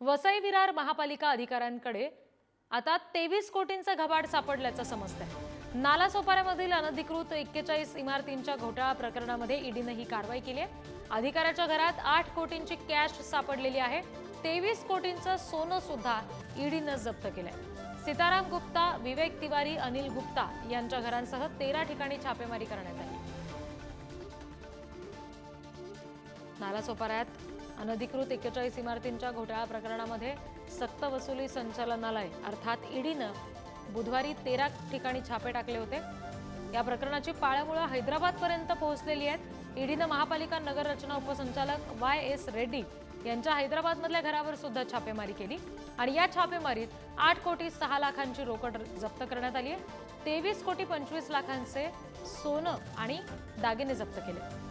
वसई विरार महापालिका अधिकाऱ्यांकडे आता तेवीस कोटींचा घबाड सापडल्याचं समजतंय. नालासोपाऱ्यामधील अनधिकृत एक्केचाळीस इमारतींच्या घोटाळा प्रकरणामध्ये ईडीनं ही कारवाई केली आहे. अधिकाऱ्याच्या घरात आठ कोटींची कॅश सापडलेली आहे. तेवीस कोटींचं सोनं सुद्धा ईडीनं जप्त केलंय. सीताराम गुप्ता विवेक तिवारी अनिल गुप्ता यांच्या घरांसह तेरा ठिकाणी छापेमारी करण्यात आली. नालासोपाऱ्यात अनधिकृत एक्केचाळीस इमारतींच्या घोटाळा प्रकरणामध्ये सक्तवसुली संचालनालय अर्थात ईडीनं बुधवारी तेरा ठिकाणी छापे टाकले होते. या प्रकरणाची पाळमुळं हैदराबादपर्यंत पोहोचलेली आहेत. ईडीनं महापालिका नगर रचना उपसंचालक वाय एस रेड्डी यांच्या हैदराबादमधल्या घरावर सुद्धा छापेमारी केली आणि या छापेमारीत आठ कोटी सहा लाखांची रोकड जप्त करण्यात आली आहे. तेवीस कोटी पंचवीस लाखांचे सोनं आणि दागिने जप्त केले.